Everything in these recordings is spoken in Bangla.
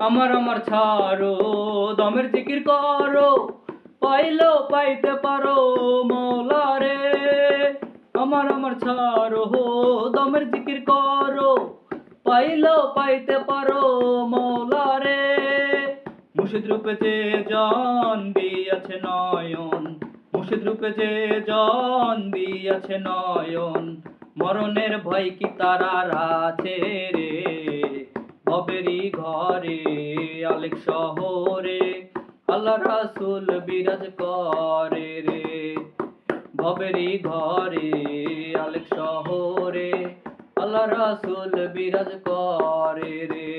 আমার আমার ছাড়ো, দমের জিকির করো, পাইলেও পাইতে পারো মৌলা রে। আমার আমার ছাড়ো, দমের জিকির করো, পাইলেও পাইতে পারো মৌলা রে। মুর্শিদ রূপে যে জন দিয়াছে নয়ন, মুর্শিদ রূপে যে জন দিয়াছে নয়ন, মরণের ভয় কি তারার আছে রে? ভবেরি ঘরে, আলেক শহরে আল্লাহ রাসুল বিরাজ করে রে। ভবেরি ঘরে, আলেক শহরে আল্লাহ রাসুল বিরাজ করে রে।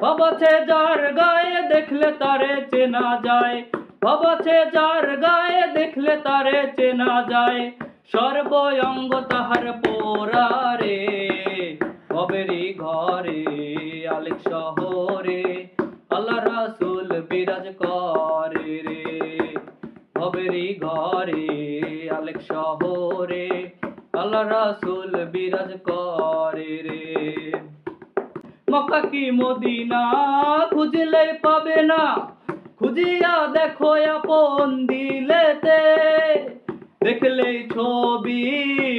বাবাছে যার গায়ে দেখলে তারে চেনা যায় বাবাছে যার গায়ে দেখলে তারে চেনা যায় সর্বঙ্গ তাহার পোরারে ভবেরি ঘরে আলেক শহরে আল্লাহ রাসুল বিরাজ করে রে। ভবেরি ঘরে, আলেক শহরে আল্লাহ রাসুল বিরাজ করে রে। মক্কা কি মদিনা? খুঁজলে পাবে না। খুঁজিয়া দেখো আপন দিলেতে। দেখলেই ছবি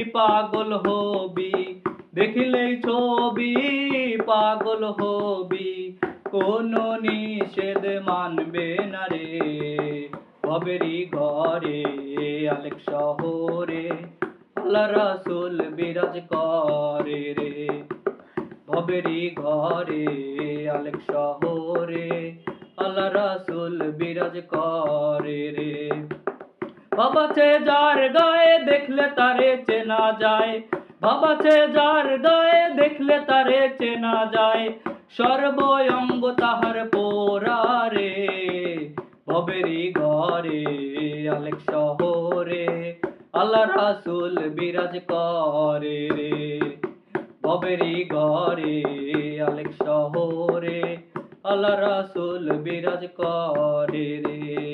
পাগল হবি, দেখলেই ছবি পাগল হবি, কোন নিষেধ মানবে না রে। ভবেরি ঘরে, আলেক শহরে, আল্লাহ রাসুল বিরাজ করে রে। ভবেরি ঘরে, আলেক শহরে, আল্লাহ রাসুল বিরাজ করে রে। বাবাছে যার গায়ে দেখলে তারে চেনা যায় বাবাছে যার গায়ে দেখলে তারে চেনা যায় সর্বঙ্গ তাহার পোরারে ভবেরি ঘরে, আলেক শহরে, আল্লাহ রাসুল বিরাজ করে রে। ভবেরি ঘরে, আলেক শহরে, আল্লাহ রাসুল বিরাজ করে রে।